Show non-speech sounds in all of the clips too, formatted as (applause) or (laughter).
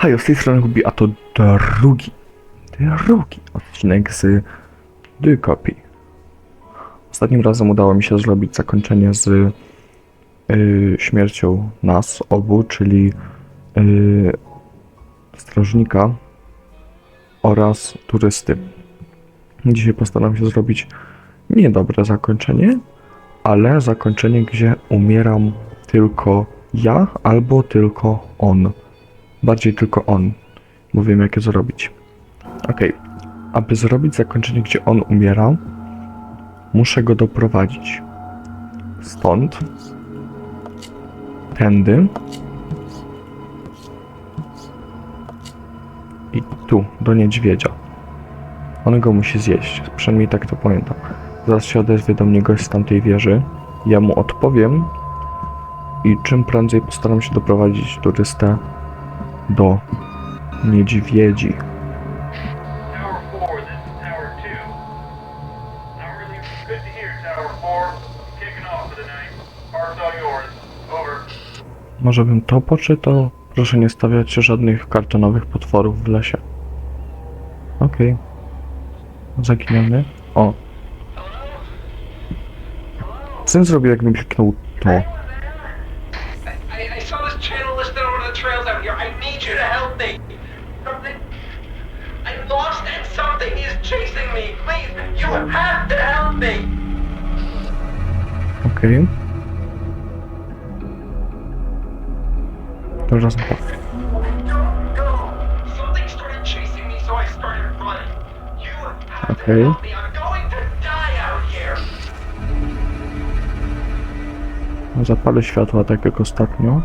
Hej, z tej strony Hubi, a to drugi, drugi odcinek z Dykopii. Ostatnim razem udało mi się zrobić zakończenie z y, śmiercią nas obu, czyli y, strażnika oraz turysty. Dzisiaj postaram się zrobić niedobre zakończenie, ale zakończenie, gdzie umieram tylko ja albo tylko on. Bardziej tylko on. Wiem, jak je zrobić. Okej. Aby zrobić zakończenie, gdzie on umiera, muszę go doprowadzić. Stąd. Tędy. I tu, do niedźwiedzia. On go musi zjeść. Przynajmniej tak to pamiętam. Zaraz się odezwie do mnie gość z tamtej wieży. Ja mu odpowiem. I czym prędzej postaram się doprowadzić turystę do niedźwiedzi. Tower 4, this is Tower 2. Not really good to hear, Tower 4. Kicking off for the night. Part's all yours. Over. Może bym to poczytał? Proszę nie stawiać żadnych kartonowych potworów w lesie. Okej. Zaginiony. O. Co zrobił, jakbym kliknął to? To. Okej. To going to here. Zapalę światła tak jak ostatnio.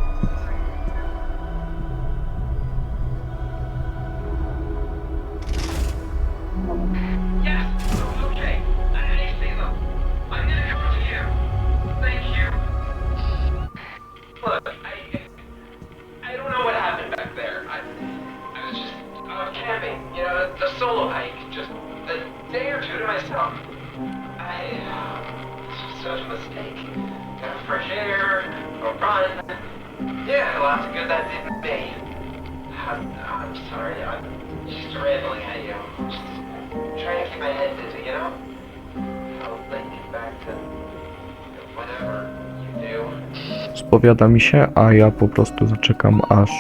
Spowiada mi się, a ja po prostu zaczekam aż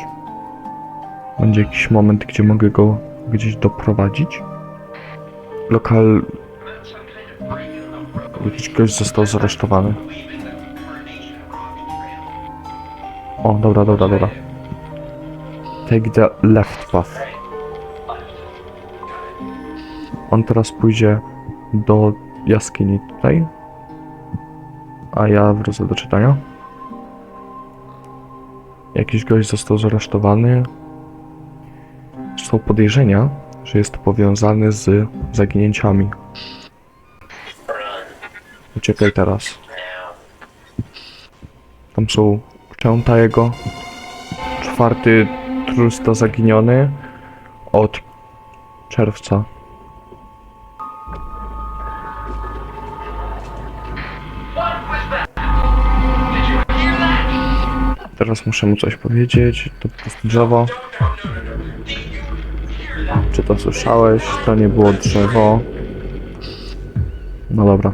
będzie jakiś moment, gdzie mogę go gdzieś doprowadzić. Lokal, jakiś gość został zaresztowany. O, dobra, dobra, dobra. Take the left path. On teraz pójdzie do jaskini tutaj. A ja wrócę do czytania. Jakiś gość został zaresztowany. Są podejrzenia, że jest powiązany z zaginięciami. Uciekaj teraz. Tam są szczęta jego. Czwarty trusta zaginiony od czerwca. Teraz muszę mu coś powiedzieć. To po prostu drzewo. Czy to słyszałeś? To nie było drzewo. No dobra.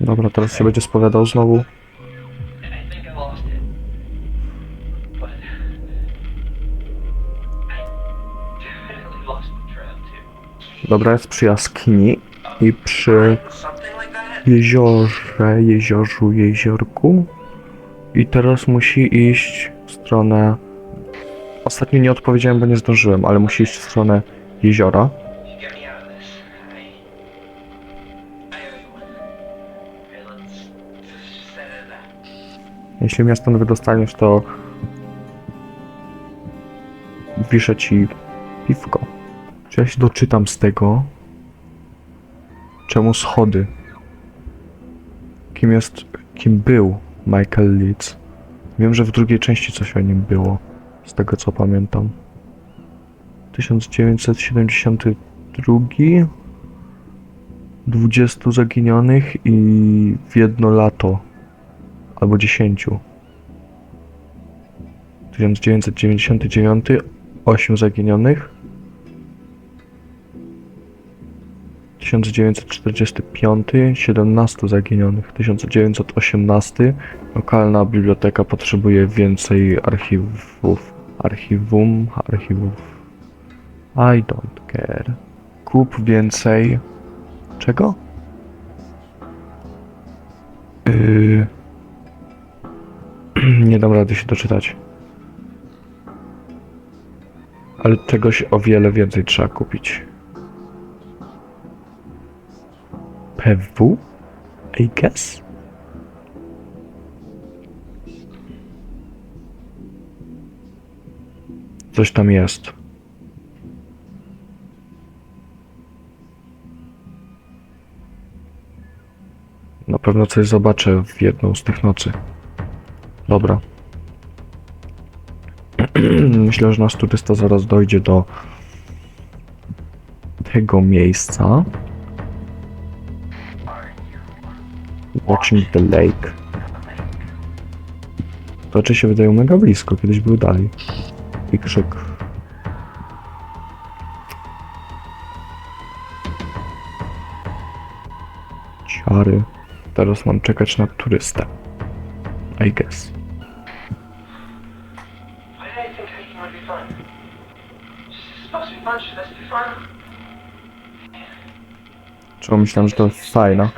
Dobra, teraz się będzie spowiadał znowu. Dobra, jest przy jaskini i przy? Jeziorze, jeziorzu, jeziorku. I teraz musi iść w stronę... Ostatnio nie odpowiedziałem, bo nie zdążyłem, ale musi iść w stronę jeziora. Jeśli mnie stąd wydostaniesz, to wiszę ci piwko. Czy ja się doczytam z tego? Czemu schody? Kim jest, kim był Michael Leeds? Wiem, że w drugiej części coś o nim było, z tego co pamiętam. 1972 20 zaginionych i w jedno lato albo 10. 1999, 8 zaginionych. 1945, 17 zaginionych. 1918, lokalna biblioteka potrzebuje więcej archiwów. Archiwum, archiwów. I don't care. Kup więcej. Czego? Yy... (clears throat) Nie dam rady się doczytać. Ale czegoś o wiele więcej trzeba kupić. PW? I guess? Coś tam jest. Na pewno coś zobaczę w jedną z tych nocy. Dobra. (clears throat) Myślę, że nasz turysta zaraz dojdzie do tego miejsca. Watching the lake. To oczy się wydają mega blisko, kiedyś był dalej. I krzyk. Ciary. Teraz mam czekać na turystę. I guess. Czemu myślałem, że to fajna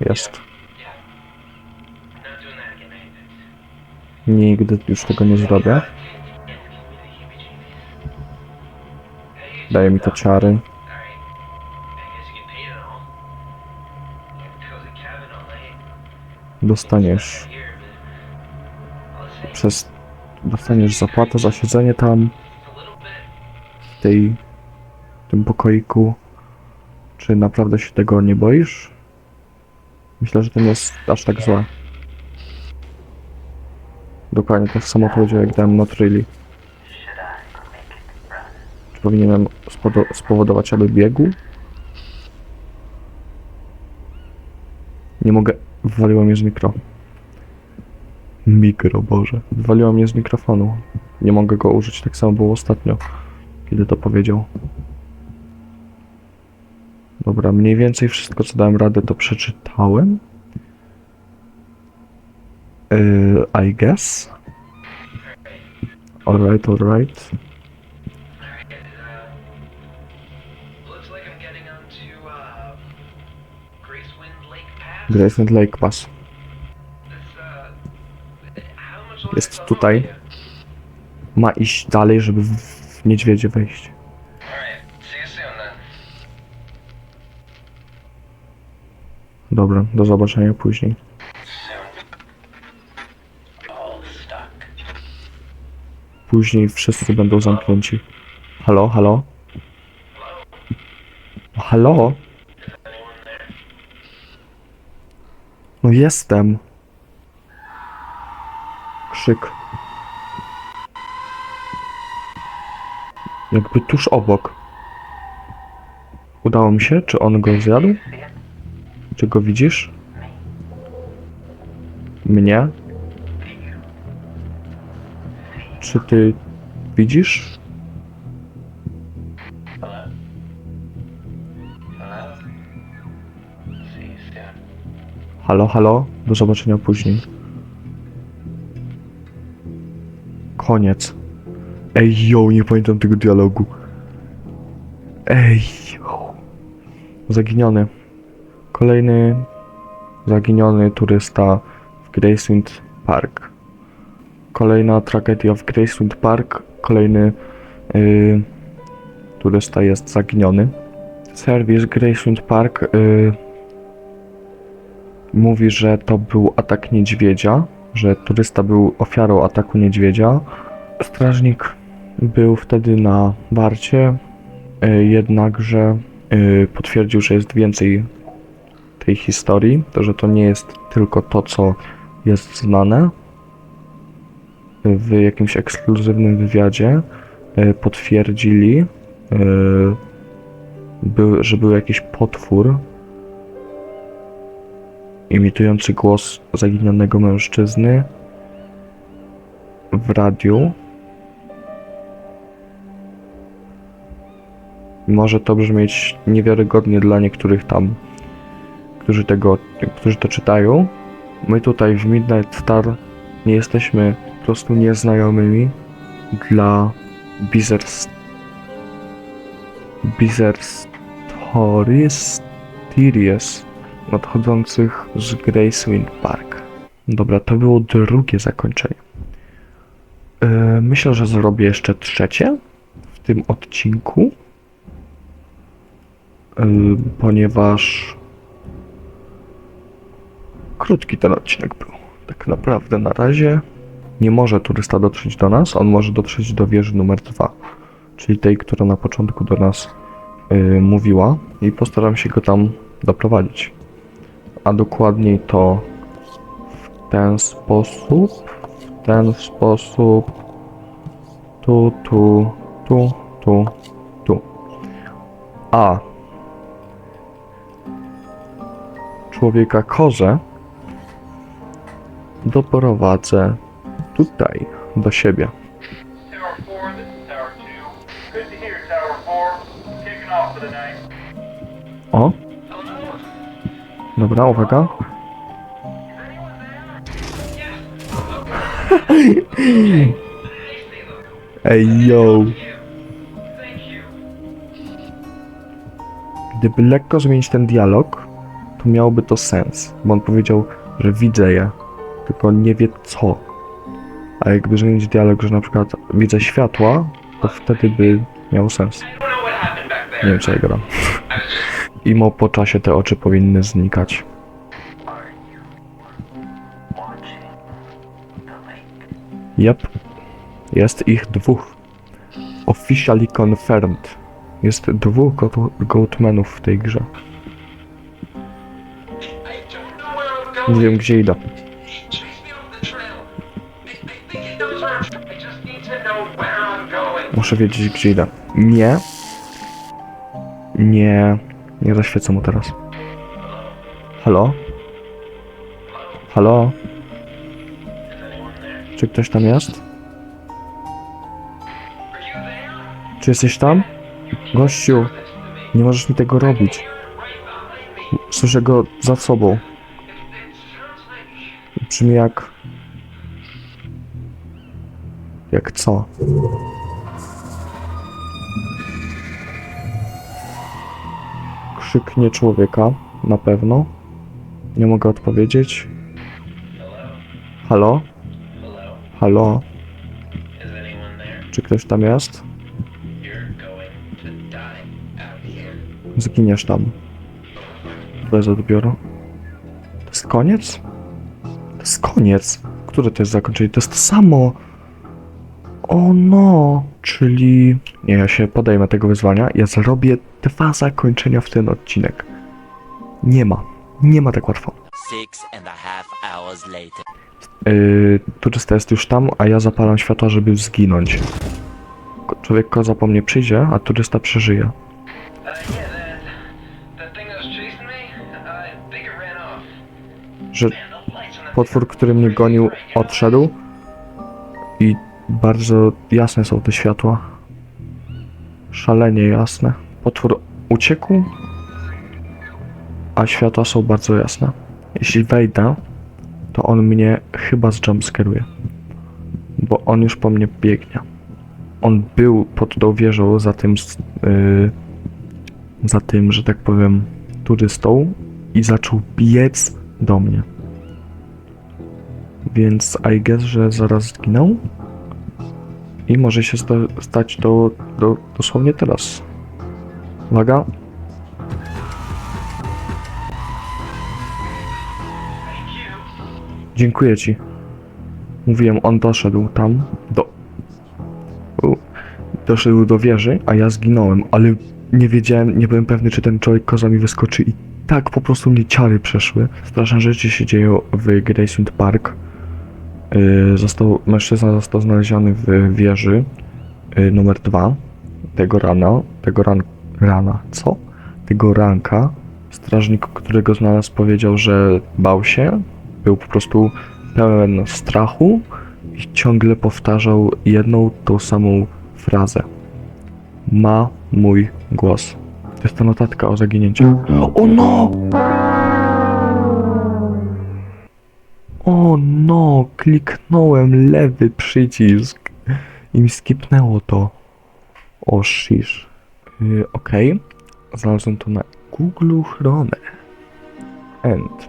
jest. Nigdy już tego nie zrobię. Daje mi to night. Dostaniesz przez... Dostaniesz zapłatę za siedzenie tam, w tej... w tym pokoiku. Czy naprawdę się tego nie boisz? Myślę, że to nie jest aż tak złe. Dokładnie tak samo powiedział jak dałem not really. Czy powinienem spowodować, aby biegł? Nie mogę. Wywaliło mnie z mikro. Mikro, Boże. Wywaliło mnie z mikrofonu. Nie mogę go użyć. Tak samo było ostatnio, kiedy to powiedział. Dobra, mniej więcej wszystko, co dałem radę, to przeczytałem. Yy, I guess. Alright, alright. Uh, uh. Graceland Lake Pass. Uh, Jest tutaj. Ma iść dalej, żeby w, niedźwiedzie wejść. Dobra, do zobaczenia później. Później wszyscy będą zamknięci. Halo, halo? Halo? No jestem. Krzyk. Jakby tuż obok. Udało mi się? Czy on go zjadł? Czy go widzisz? Mnie? Czy ty widzisz? Halo, halo? Do zobaczenia później. Koniec. Ej, yo, nie pamiętam tego dialogu. Ej, yo. Zaginiony. Kolejny zaginiony turysta w Gracewind Park. Kolejna tragedia w Gracewind Park. Kolejny yy, turysta jest zaginiony. Serwis Gracewind Park yy, mówi, że to był atak niedźwiedzia, że turysta był ofiarą ataku niedźwiedzia. Strażnik był wtedy na warcie, y, jednakże y, potwierdził, że jest więcej tej historii, to że to nie jest tylko to, co jest znane. W jakimś ekskluzywnym wywiadzie y, potwierdzili, był, że był jakiś potwór, imitujący głos zaginionego mężczyzny w radiu. Może to brzmieć niewiarygodnie dla niektórych tam, którzy tego, którzy to czytają. My tutaj w Midnight Star nie jesteśmy prostu nieznajomymi dla Bizarre Bizarre Stories Tyrius nadchodzących z Gracewind Park. Dobra, to było drugie zakończenie. Yy, myślę, że zrobię jeszcze trzecie w tym odcinku, yy, ponieważ krótki ten odcinek był. Tak naprawdę na razie nie może turysta dotrzeć do nas, on może dotrzeć do wieży numer dwa, czyli tej, która na początku do nas yy, mówiła i postaram się go tam doprowadzić. A dokładniej to w ten sposób, w ten sposób, tu, tu, tu, tu, tu. A człowieka kozę doprowadzę tutaj, do siebie. Tower 4, this is Tower 2. Good to hear, Tower 4. Kicking off for the night. O, dobra, uwaga. (laughs) Ej, yo. Gdyby lekko zmienić ten dialog, to miałoby to sens, bo on powiedział, że widzę je, tylko nie wie co. A jakby zmienić dialog, że na przykład widzę światła, to wtedy by miało sens. Nie wiem, co ja just (laughs) Imo po czasie te oczy powinny znikać. Yep. Jest ich dwóch. Officially confirmed. Jest dwóch go- Goatmanów w tej grze. Nie wiem gdzie idę. Muszę wiedzieć gdzie idę. Nie. Nie. Nie zaświecę mu teraz. Halo? Halo? Czy ktoś tam jest? Czy jesteś tam? Gościu, nie możesz mi tego robić. Słyszę go za sobą. Brzmi jak... Jak co? Krzyknie człowieka, na pewno. Nie mogę odpowiedzieć. Halo? Halo? Czy ktoś tam jest? Zginiesz tam. Bez odbioru. To jest koniec? To jest koniec. Które to jest zakończenie? To jest to samo. O no. Czyli... Nie, ja się podejmę tego wyzwania. Ja zrobię dwa zakończenia w ten odcinek. Nie ma. Nie ma tak łatwo. Six and a half hours later. Yy, turysta jest już tam, a ja zapalam światła, żeby zginąć. Ko- Człowiek koza po mnie przyjdzie, a turysta przeżyje. Uh, yeah, that, that thing that was chasing me, I think it ran off. Że Man, the lights in the potwór, który mnie gonił, odszedł i bardzo jasne są te światła. Szalenie jasne. Potwór uciekł, a światła są bardzo jasne. Jeśli wejdę, to on mnie chyba zjumpskeruje, bo on już po mnie biegnie. On był pod tą wieżą za tym, yy, za tym, że tak powiem, turystą i zaczął biec do mnie. Więc I guess, że zaraz zginął. I może się sta stać to do, dosłownie teraz. Uwaga. Dziękuję ci. Mówiłem, on doszedł tam, do... Doszedł do wieży, a ja zginąłem, ale nie wiedziałem, nie byłem pewny, czy ten człowiek koza mi wyskoczy i tak po prostu mnie ciary przeszły. Straszne rzeczy się dzieją w Gracewind Park. Yy, został, mężczyzna został znaleziony w wieży yy, numer dwa tego rana, tego ran, rana, co? Tego ranka Strażnik, którego znalazł, powiedział, że bał się, był po prostu pełen strachu i ciągle powtarzał jedną tą samą frazę. Ma mój głos. To jest ta notatka o zaginięciu. O no! O no! Kliknąłem lewy przycisk i mi skipnęło to. O shish. Yy, Okej. Znalazłem to na Google Chrome. End.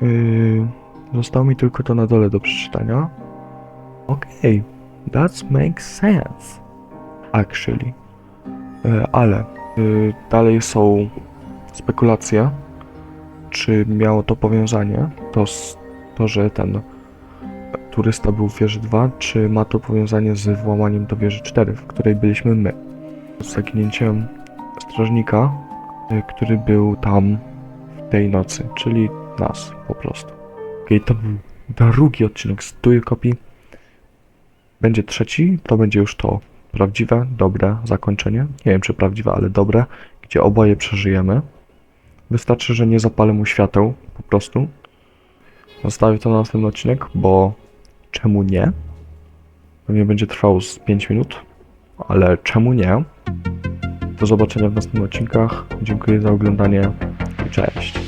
Yy, zostało mi tylko to na dole do przeczytania. Okej. That makes sense. Actually. Yy, ale yy, dalej są spekulacje, czy miało to powiązanie, to, to że ten turysta był w wieży 2, czy ma to powiązanie z włamaniem do wieży 4, w której byliśmy my. Z zaginięciem strażnika, y, który był tam w tej nocy, czyli nas po prostu. Okej, to był drugi odcinek z Dual Copy. Będzie trzeci, to będzie już to prawdziwe, dobre zakończenie. Nie wiem czy prawdziwe, ale dobre, gdzie oboje przeżyjemy. Wystarczy, że nie zapalę mu świateł, po prostu. Zostawię to na następny odcinek, bo czemu nie? Pewnie będzie trwał z 5 minut, ale czemu nie? Do zobaczenia w następnych odcinkach. Dziękuję za oglądanie i cześć.